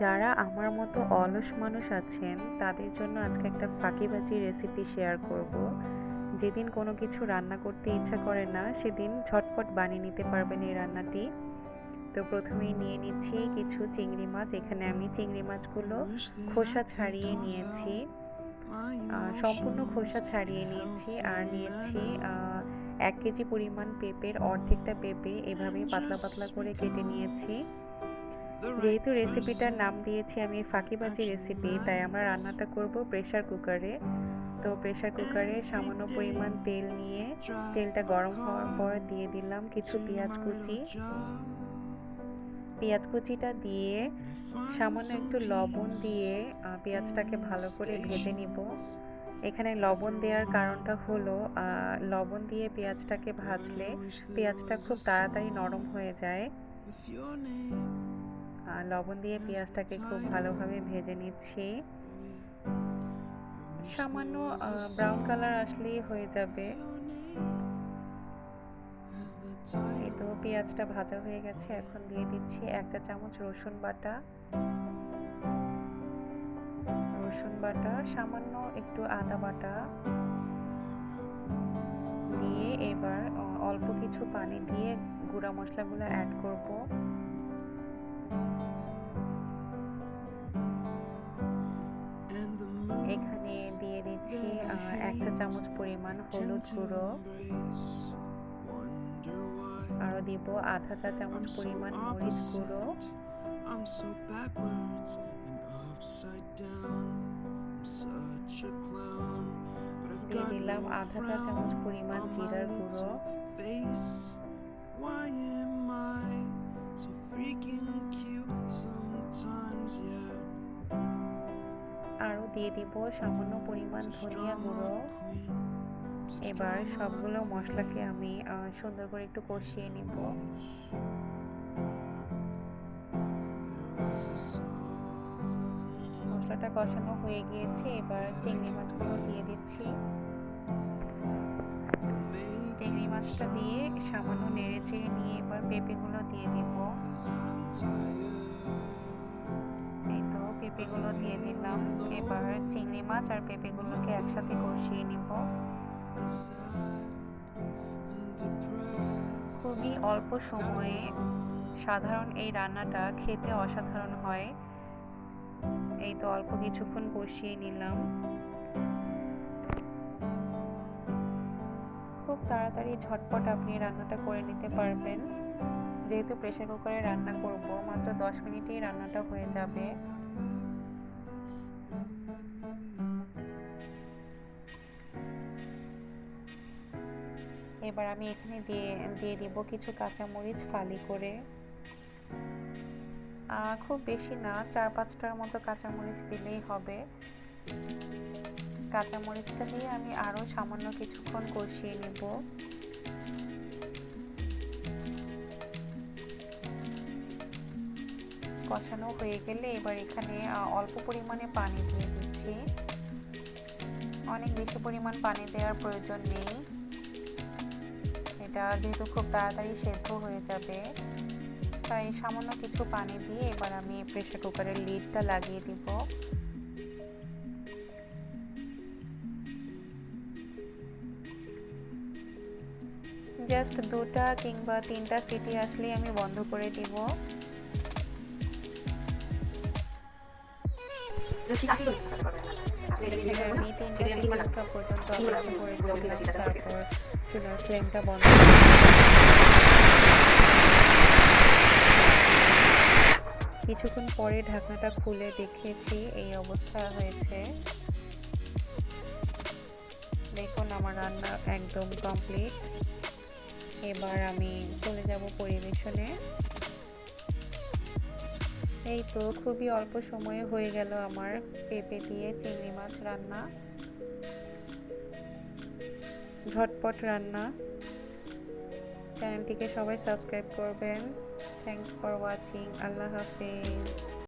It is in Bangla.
যারা আমার মতো অলস মানুষ আছেন, তাদের জন্য আজকে একটা ফাঁকিবাজি রেসিপি শেয়ার করব। যেদিন কোনো কিছু রান্না করতে ইচ্ছা করে না, সেদিন ঝটপট বানিয়ে নিতে পারবেন এই রান্নাটি। তো প্রথমেই নিয়ে নিচ্ছি কিছু চিংড়ি মাছ। এখানে আমি চিংড়ি মাছগুলো খোসা ছাড়িয়ে নিয়েছি। সম্পূর্ণ খোসা ছাড়িয়ে নিয়েছি আর নিয়েছি এক কেজি পরিমাণ পেঁপের, অর্ধেকটা পেঁপে এভাবে পাতলা পাতলা করে কেটে নিয়েছি। যেহেতু রেসিপিটার নাম দিয়েছি, আমি ফাঁকিবাজি রেসিপি তাই আমরা রান্নাটা করব প্রেশার কুকারে তো প্রেশার কুকারে সামান্য পরিমাণ তেল নিয়ে তেলটা গরম হওয়ার পর দিয়ে দিলাম কিছু পেঁয়াজ কুচি। পেঁয়াজ কুচিটা দিয়ে সামান্য একটু লবণ দিয়ে পেঁয়াজটাকে ভালো করে ভেজে নিব। এখানে লবণ দেওয়ার কারণটা হলো লবণ দিয়ে পেঁয়াজটাকে ভাজলে পেঁয়াজটা খুব তাড়াতাড়ি নরম হয়ে যায়। লবণ দিয়ে পেঁয়াজটাকে খুব ভালোভাবে ভেজে নিচ্ছি। সামান্য ব্রাউন কালার আসলেই হয়ে যাবে। এই তো পেঁয়াজটা ভাজা হয়ে গেছে, এখন দিয়ে দিচ্ছি একটা চামচ রসুন বাটা। রসুন বাটা, সামান্য একটু আদা বাটা। দিয়ে এবার অল্প কিছু পানি দিয়ে গুঁড়া মশলাগুলো অ্যাড করব। চামচ পরিমাণ হলুদ গুঁড়ো আরও দিব আধা চা চামচ পরিমাণ মরিচ গুঁড়ো দিয়ে দিলাম আধা চা চামচ পরিমাণ জিরার গুঁড়ো. Why am I so freaking দিয়ে দিব সামান্য পরিমাণ ধনিয়া গুঁড়ো। এবার সবগুলো মশলাকে আমি সুন্দর করে একটু কষিয়ে নিব। মশলাটা কষানো হয়ে গিয়েছে, এবার চিংড়ি মাছগুলো দিয়ে দিচ্ছি। চিংড়ি মাছটা দিয়ে সামান্য নেড়ে চেড়ে নিয়ে এবার পেঁপেগুলো দিয়ে দিব। পেঁপেগুলো দিয়ে দিলাম। এবার চিংড়ি মাছ আর পেঁপেগুলোকে একসাথে কষিয়ে নিব। খুবই অল্প সময়ে সাধারণ এই রান্নাটা খেতে অসাধারণ হয়। এই তো অল্প কিছুক্ষণ কষিয়ে নিলাম। খুব তাড়াতাড়ি ঝটপট আপনি রান্নাটা করে নিতে পারবেন। যেহেতু প্রেসার কুকারে রান্না করব, মাত্র দশ মিনিটেই রান্নাটা হয়ে যাবে। এবার আমি এখানে দিয়ে দিয়ে দিব কিছু কাঁচামরিচ ফালি করে। খুব বেশি না, চার পাঁচটার মতো কাঁচামরিচ দিলেই হবে। কাঁচামরিচটা দিয়ে আমি আরও সামান্য কিছুক্ষণ কষিয়ে নেব। কষানো হয়ে গেলে এবার এখানে অল্প পরিমাণে পানি দিয়ে দিচ্ছি। অনেক বেশি পরিমাণ পানি দেওয়ার প্রয়োজন নেই। এটা যেহেতু খুব তাড়াতাড়ি সেদ্ধ হয়ে যাবে তাই সামান্য কিছু পানি দিয়ে এবার আমি প্রেসার কুকারের লিডটা লাগিয়ে দিব। জাস্ট দুটা কিংবা তিনটা সিটি আসলেই আমি বন্ধ করে দিব। আমি তিনটা সিটি পর্যন্ত অপেক্ষা করে তারপর ফ্লেমটা বন্ধ কিছুক্ষণ পরে ঢাকনাটা খুলে দেখেছি এই অবস্থা হয়েছে। দেখুন, আমার রান্না একদম কমপ্লিট এবার আমি চলে যাব পরিবেশনে। এই তো, খুবই অল্প সময়ে হয়ে গেল আমার পেঁপে দিয়ে চিংড়ি মাছ রান্না। ঝটপট রান্না। চ্যানেলটিকে সবাই সাবস্ক্রাইব করবেন। থ্যাংকস ফর ওয়াচিং আল্লাহ হাফেজ।